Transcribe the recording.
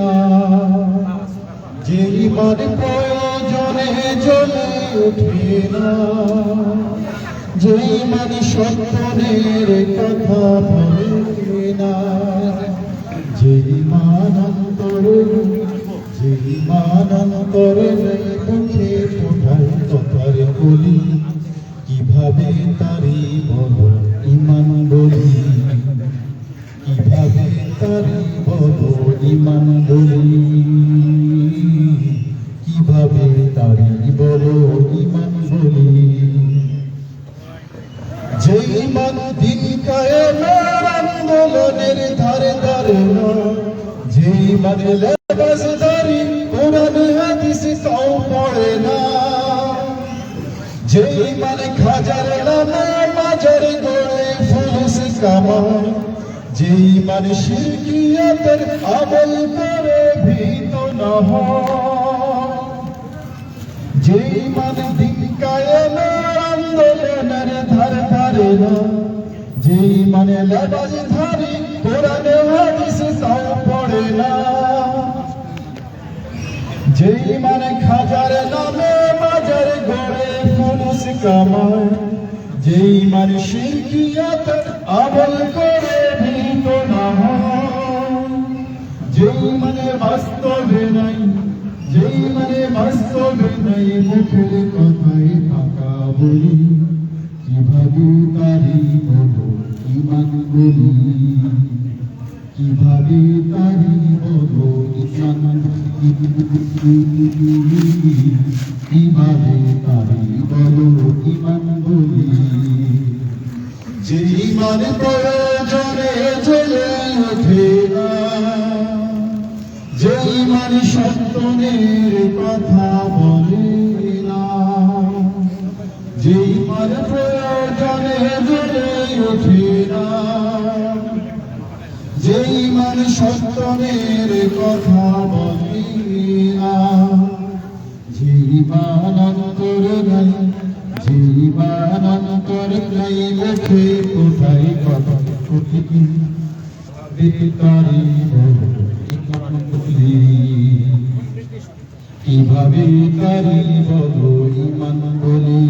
না। যে ইমান প্রয়োজনে জ্বলে ওঠে না। যে ইমান স্বপ্নের কথা বলে না। যে ইমান অন্তরে যে ইমান কীভাবে তারি বলো বলো বলি কীভাবে তারি বলো ইমান বলি যে ইমান দিন আন্দোলনের ধারে ধারে যে ইমান লেবাসদারি কোরআন, হাদিস তাও পড়ে না। যে ইমান খাজার নামে মাজার গড়ে ফুলুস কামায় যে ইমান শিরকিয়াতের আমল করে ভীত না হয় যে ইমান দিন কায়েমের আন্দোলনের ধার ধারে না। যে ইমানে লেবাস ধারি কোরআনে হাদিস তাও পড়ে না। যে ইমানে খাজার নামে বাজার গড়ে ফুলুস কামায়। যে ইমান শিরকিয়াত আমল করে ভীত না হয় যে ইমানে বাস্তবে নাই যে ইমানে বাস্তবে নাই, মুখের কথায় ফাঁকা বলি। কীভাবে তারি বলো, ইমান ইমান প্রয়োজনে চলে ওঠে না। যে ইমান সন্তানের কথা বলে না যে ইমান প্রয়োজনে চলে ওঠে না। যে ইমান সন্তানের কথা বলে না যে অন্তরে অন্তরে নাই মুখে কোথায় কথা কোটি বেতারি কীভাবে তারি বলো ইমান বলি?